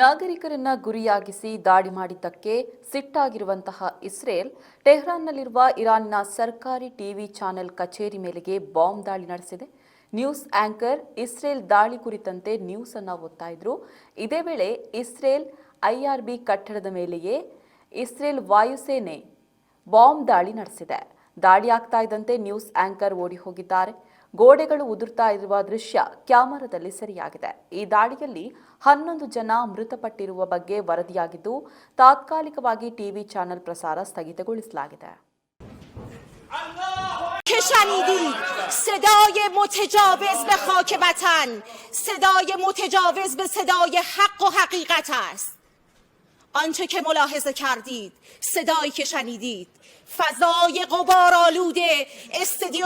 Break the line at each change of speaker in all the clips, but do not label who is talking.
ನಾಗರಿಕರನ್ನ ಗುರಿಯಾಗಿಸಿ ದಾಳಿ ಮಾಡಿದ್ದಕ್ಕೆ ಸಿಟ್ಟಾಗಿರುವಂತಹ ಇಸ್ರೇಲ್, ಟೆಹ್ರಾನ್ನಲ್ಲಿರುವ ಇರಾನ್ನ ಸರ್ಕಾರಿ ಟಿವಿ ಚಾನೆಲ್ ಕಚೇರಿ ಮೇಲೆಗೆ ಬಾಂಬ್ ದಾಳಿ ನಡೆಸಿದೆ. ನ್ಯೂಸ್ ಆಂಕರ್, ಇಸ್ರೇಲ್ ದಾಳಿ ಕುರಿತಂತೆ ನ್ಯೂಸ್ ಅನ್ನ ಓದ್ತಾ ಇದ್ರು. ಇದೇ ವೇಳೆ ಇಸ್ರೇಲ್ ಐಆರ್ಬಿ ಕಟ್ಟಡದ ಮೇಲೆಯೇ ಇಸ್ರೇಲ್ ವಾಯುಸೇನೆ ಬಾಂಬ್ ದಾಳಿ ನಡೆಸಿದೆ. ದಾಳಿ ಆಗ್ತಾ ಇದ್ದಂತೆ ನ್ಯೂಸ್ ಆಂಕರ್ ಓಡಿ ಹೋಗಿದ್ದಾರೆ. ಗೋಡೆಗಳು ಉದುರ್ತಾ ಇರುವ ದೃಶ್ಯ ಕ್ಯಾಮರಾದಲ್ಲಿ ಸೆರೆಯಾಗಿದೆ ಈ ದಾಳಿಯಲ್ಲಿ ಹನ್ನೊಂದು ಜನ ಮೃತಪಟ್ಟಿರುವ ಬಗ್ಗೆ ವರದಿಯಾಗಿದ್ದು ತಾತ್ಕಾಲಿಕವಾಗಿ ಟಿವಿ ಚಾನೆಲ್ ಪ್ರಸಾರ ಸ್ಥಗಿತಗೊಳಿಸಲಾಗಿದೆ
که شنیدید صدای متجاوز به خاک وطن صدای متجاوز به صدای حق و حقیقت است آنچه که ملاحظه کردید صدایی که شنیدید فضای غبارآلود استدیو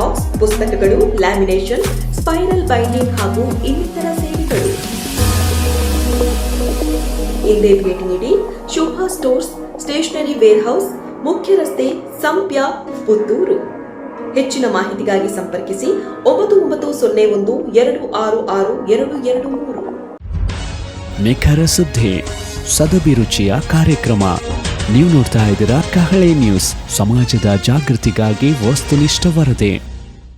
ಜೆರಾಕ್ಸ್ ಪುಸ್ತಕಗಳು, ಲ್ಯಾಮಿನೇಷನ್, ಸ್ಪೈರಲ್ ಬೈಂಡಿಂಗ್ ಹಾಗೂ ಇನ್ನಿತರ ಸೇವೆಗಳು. ಹಿಂದೆ ಭೇಟಿ ನೀಡಿ Shobha stores, stationery warehouse ಮುಖ್ಯ ರಸ್ತೆ, ಸಂಪ್ಯ, ಪುತ್ತೂರು. ಹೆಚ್ಚಿನ ಮಾಹಿತಿಗಾಗಿ ಸಂಪರ್ಕಿಸಿ ಒಂಬತ್ತು ಒಂಬತ್ತು ಸೊನ್ನೆ ಒಂದು ಎರಡು ಆರು ಆರು ಎರಡು ಎರಡು ಮೂರು.
ನಿಖರ ಸುದ್ದಿ ಸದಭಿರುಚಿಯ ಕಾರ್ಯಕ್ರಮ. ನೀವು ನೋಡ್ತಾ ಇದ್ದೀರಾ ಕಹಳೆ ನ್ಯೂಸ್, ಸಮಾಜದ ಜಾಗೃತಿಗಾಗಿ ವಸ್ತುನಿಷ್ಠ ವರದಿ.